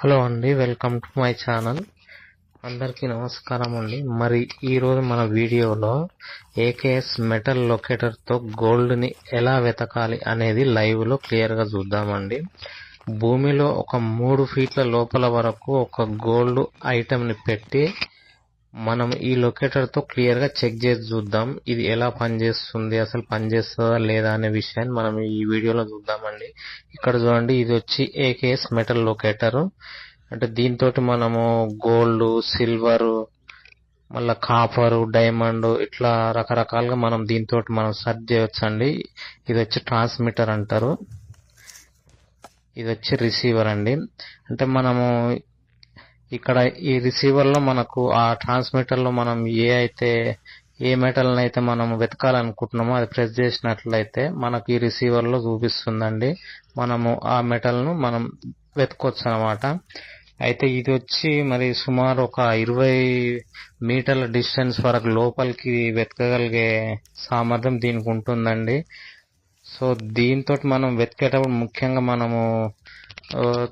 Hello అండి welcome to my channel. అందరికీ నమస్కారం అండి. మరి ఈరోజు మన వీడియోలో ఏకేఎస్ మెటల్ లొకేటర్తో గోల్డ్ని ఎలా వెతకాలి అనేది లైవ్లో క్లియర్గా చూద్దామండి. భూమిలో ఒక మూడు ఫీట్ల లోపల వరకు ఒక గోల్డ్ ఐటెంని పెట్టి మనం ఈ లొకేటర్తో క్లియర్గా చెక్ చేసి చూద్దాం. ఇది ఎలా పనిచేస్తుంది అసలు పనిచేస్తుందా లేదా అనే విషయాన్ని మనం ఈ వీడియోలో చూద్దామండి. ఇక్కడ చూడండి ఇది వచ్చి ఏకేఎస్ మెటల్ లొకేటర్ అంటే దీంతో మనము గోల్డ్ సిల్వర్ మళ్ళీ కాపర్ డైమండ్ ఇట్లా రకరకాలుగా మనం దీంతో మనం సెర్చ్ చేయొచ్చండి. ఇది వచ్చి ట్రాన్స్మిటర్ అంటారు. ఇది వచ్చి రిసీవర్ అండి. అంటే మనము ఇక్కడ ఈ రిసీవర్లో మనకు ఆ ట్రాన్స్మిటర్లో మనం ఏ అయితే ఏ మెటల్ అయితే మనం వెతకాలనుకుంటున్నామో అది ప్రెస్ చేసినట్లయితే మనకు ఈ రిసీవర్లో చూపిస్తుందండి. మనము ఆ మెటల్ను మనం వెతకొచ్చు అనమాట అయితే ఇది వచ్చి మరి సుమారు ఒక ఇరవై మీటర్ల డిస్టెన్స్ వరకు లోపలికి వెతకగలిగే సామర్థ్యం దీనికి ఉంటుందండి. సో దీంతో మనం వెతికేటప్పుడు ముఖ్యంగా మనము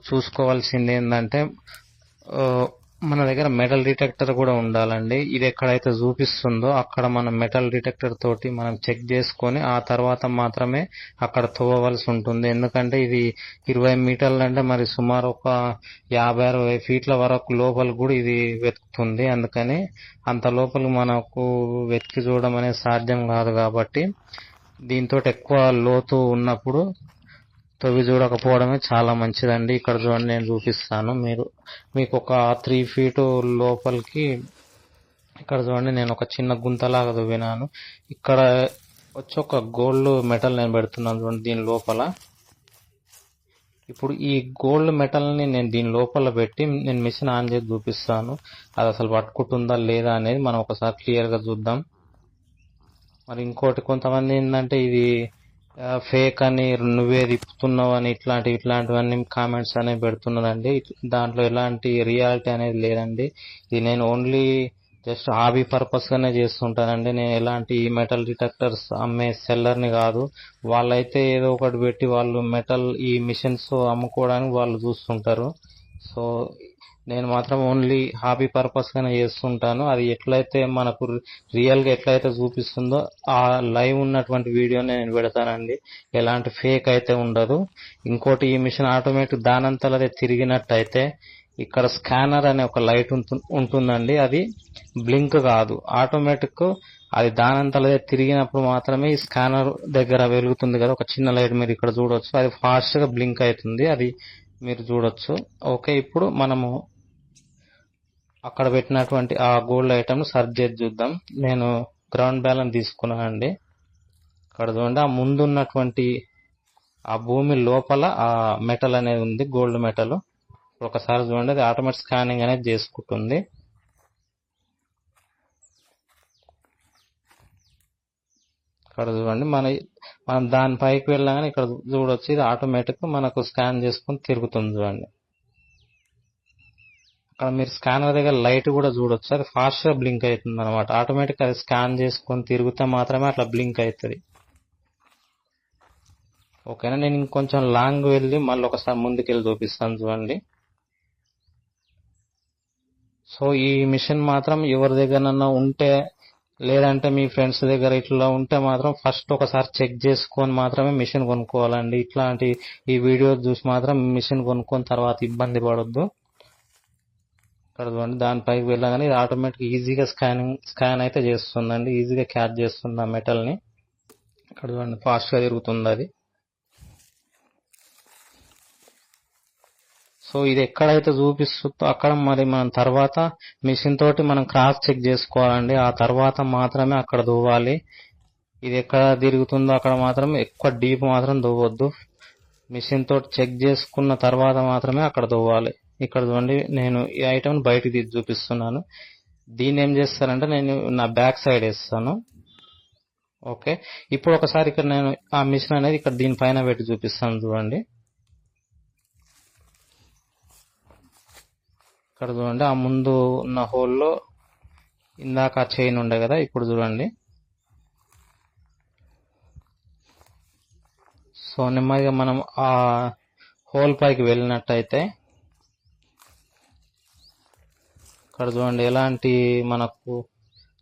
చూసుకోవాల్సింది ఏంటంటే మన దగ్గర మెటల్ డిటెక్టర్ కూడా ఉండాలండి. ఇది ఎక్కడైతే చూపిస్తుందో అక్కడ మనం మెటల్ డిటెక్టర్ తోటి మనం చెక్ చేసుకొని ఆ తర్వాత మాత్రమే అక్కడ తవ్వవలసి ఉంటుంది. ఎందుకంటే ఇది ఇరవై మీటర్లు అంటే మరి సుమారు ఒక యాభై అరవై ఫీట్ల వరకు లోపల కూడా ఇది వెతుకుతుంది. అందుకని అంత లోపల మనకు వెతికి చూడడం అనేది సాధ్యం కాదు కాబట్టి దీంతో ఎక్కువ లోతు ఉన్నప్పుడు తవ్వి చూడకపోవడమే చాలా మంచిదండి. ఇక్కడ చూడండి నేను చూపిస్తాను. మీరు మీకు ఒక త్రీ ఫీట్ లోపలికి ఇక్కడ చూడండి నేను ఒక చిన్న గుంతలాగా తవ్వినాను ఇక్కడ వచ్చి ఒక గోల్డ్ మెటల్ నేను పెడుతున్నాను చూడండి దీని లోపల. ఇప్పుడు ఈ గోల్డ్ మెటల్ని నేను దీని లోపల పెట్టి నేను మిషన్ ఆన్ చేసి చూపిస్తాను. అది అసలు పట్టుకుంటుందా లేదా అనేది మనం ఒకసారి క్లియర్గా చూద్దాం. మరి ఇంకోటి కొంతమంది ఏంటంటే ఇది ఫేక్ అని నువ్వే తిప్పుతున్నావు అని ఇట్లాంటి ఇట్లాంటివన్నీ కామెంట్స్ అనేవి పెడుతున్నారండి దాంట్లో ఎలాంటి రియాలిటీ అనేది లేదండి. ఇది నేను ఓన్లీ జస్ట్ హాబీ పర్పస్ గానే చేస్తుంటానండి. నేను ఎలాంటి మెటల్ డిటెక్టర్స్ అమ్మే సెల్లర్ని కాదు. వాళ్ళైతే ఏదో ఒకటి పెట్టి వాళ్ళు మెటల్ ఈ మిషన్స్ అమ్ముకోవడానికి వాళ్ళు చూస్తుంటారు. సో నేను మాత్రం ఓన్లీ హాబీ పర్పస్ గానే చేస్తుంటాను. అది ఎట్లయితే మనకు రియల్గా ఎట్లయితే చూపిస్తుందో ఆ లైవ్ ఉన్నటువంటి వీడియోని నేను పెడతానండి. ఎలాంటి ఫేక్ అయితే ఉండదు. ఇంకోటి ఈ మిషన్ ఆటోమేటిక్ దానంతలదే తిరిగినట్టయితే ఇక్కడ స్కానర్ అనే ఒక లైట్ ఉంటుందండి. అది బ్లింక్ కాదు. ఆటోమేటిక్ అది దానంతలదే తిరిగినప్పుడు మాత్రమే ఈ స్కానర్ దగ్గర వెలుగుతుంది కదా. ఒక చిన్న లైట్ మీరు ఇక్కడ చూడొచ్చు. అది ఫాస్ట్గా బ్లింక్ అవుతుంది. అది మీరు చూడొచ్చు. ఓకే ఇప్పుడు మనము అక్కడ పెట్టినటువంటి ఆ గోల్డ్ ఐటమ్ సర్చ్ చేసి చూద్దాం. నేను గ్రౌండ్ బ్యాలెన్స్ తీసుకున్నానండి. ఇక్కడ చూడండి ఆ ముందున్నటువంటి ఆ భూమి లోపల ఆ మెటల్ అనేది ఉంది గోల్డ్ మెటల్. ఒకసారి చూడండి అది ఆటోమేటిక్ స్కానింగ్ అనేది చేసుకుంటుంది. ఇక్కడ చూడండి మన మనం దాని పైకి వెళ్ళగానే ఇక్కడ చూడొచ్చు ఇది ఆటోమేటిక్ మనకు స్కాన్ చేసుకుని తిరుగుతుంది చూడండి. అక్కడ మీరు స్కానర్ దగ్గర లైట్ కూడా చూడొచ్చు. అది ఫాస్ట్గా బ్లింక్ అవుతుంది అనమాట ఆటోమేటిక్ అది స్కాన్ చేసుకొని తిరిగితే మాత్రమే అట్లా బ్లింక్ అవుతుంది. ఓకేనా? నేను ఇంకొంచెం లాంగ్ వెళ్ళి మళ్ళీ ఒకసారి ముందుకెళ్ళి చూపిస్తాను చూడండి. సో ఈ మిషన్ మాత్రం ఎవరి దగ్గరనన్నా ఉంటే లేదంటే మీ ఫ్రెండ్స్ దగ్గర ఇట్లా ఉంటే మాత్రం ఫస్ట్ ఒకసారి చెక్ చేసుకొని మాత్రమే మిషన్ కొనుక్కోవాలండి. ఇట్లాంటి ఈ వీడియో చూసి మాత్రం మిషన్ కొనుక్కొని తర్వాత ఇబ్బంది పడొద్దు. ఇక్కడ దాని దానిపైకి వెళ్ళగానే ఇది ఆటోమేటిక్ ఈజీగా స్కానింగ్ స్కాన్ అయితే చేస్తుందండి. ఈజీగా క్యాచ్ చేస్తుంది ఆ మెటల్ని ఇక్కడ చూడండి తిరుగుతుంది అది. సో ఇది ఎక్కడైతే చూపిస్తుందో అక్కడ మరి మనం తర్వాత మిషన్ తోటి మనం క్రాస్ చెక్ చేసుకోవాలండి. ఆ తర్వాత మాత్రమే అక్కడ దువ్వాలి. ఇది ఎక్కడ తిరుగుతుందో అక్కడ మాత్రం ఎక్కువ డీప్ మాత్రం దువ్వద్దు. మిషన్ తోటి చెక్ చేసుకున్న తర్వాత మాత్రమే అక్కడ దువ్వాలి. ఇక్కడ చూడండి నేను ఈ ఐటమ్ బయటకు తీసి చూపిస్తున్నాను. దీన్ని ఏం చేస్తానంటే నేను నా బ్యాక్ సైడ్ వేస్తాను. ఓకే. ఇప్పుడు ఒకసారి ఇక్కడ నేను ఆ మిషన్ అనేది ఇక్కడ దీనిపైన పెట్టి చూపిస్తాను చూడండి. ఇక్కడ చూడండి ఆ ముందు ఉన్న హోల్లో ఇందాక ఆ చైన్ ఉండే కదా ఇప్పుడు చూడండి. సో నెమ్మదిగా మనం ఆ హోల్ పైకి వెళ్ళినట్టయితే ఇక్కడ చూడండి ఎలాంటి మనకు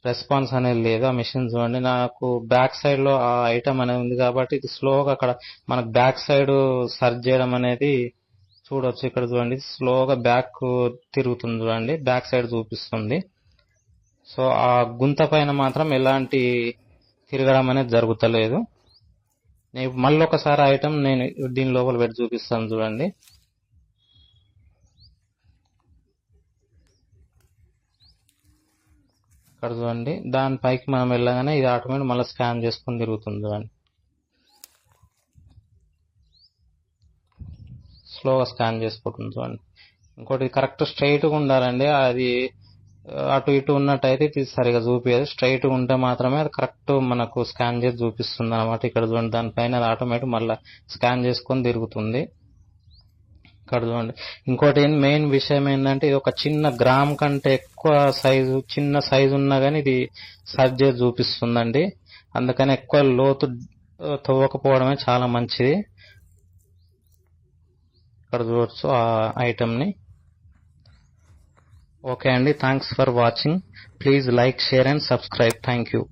రెస్పాన్స్ అనేది లేదు ఆ మిషన్ చూడండి. నాకు బ్యాక్ సైడ్లో ఆ ఐటమ్ అనేది ఉంది కాబట్టి ఇది స్లోగా అక్కడ మనకు బ్యాక్ సైడ్ సర్చ్ చేయడం అనేది చూడొచ్చు. ఇక్కడ చూడండి స్లోగా బ్యాక్ తిరుగుతుంది చూడండి బ్యాక్ సైడ్ చూపిస్తుంది. సో ఆ గుంత పైన మాత్రం ఎలాంటి తిరగడం అనేది జరుగుతలేదు. నేను మళ్ళీ ఒకసారి ఐటమ్ నేను దీని లోపల పెట్టి చూపిస్తాను చూడండి. ఇక్కడ చూడండి దాని పైకి మనం వెళ్ళగానే ఇది ఆటోమేటిక్ మళ్ళీ స్కాన్ చేసుకొని తిరుగుతుంది చూడండి స్లోగా స్కాన్ చేసుకుంటుంది చూడండి ఇంకోటి కరెక్ట్ స్ట్రైట్గా ఉండాలండి. అది అటు ఇటు ఉన్నట్టయితే ఇది సరిగా చూపించదు స్ట్రైట్గా ఉంటే మాత్రమే అది కరెక్ట్ మనకు స్కాన్ చేసి చూపిస్తుంది అనమాట ఇక్కడ చూడండి దానిపైన అది ఆటోమేటిక్ మళ్ళీ స్కాన్ చేసుకొని తిరుగుతుంది. ఇక్కడ చూడండి ఇంకోటి మెయిన్ విషయం ఏంటంటే ఇది ఒక చిన్న గ్రామ్ కంటే ఎక్కువ సైజు చిన్న సైజు ఉన్నా కానీ ఇది సర్చ్ చేసి చూపిస్తుందండి. అందుకని ఎక్కువ లోతు తవ్వకపోవడమే చాలా మంచిది. ఇక్కడ చూడొచ్చు ఆ ఐటమ్ని ఓకే అండి thanks for watching please like share and subscribe thank you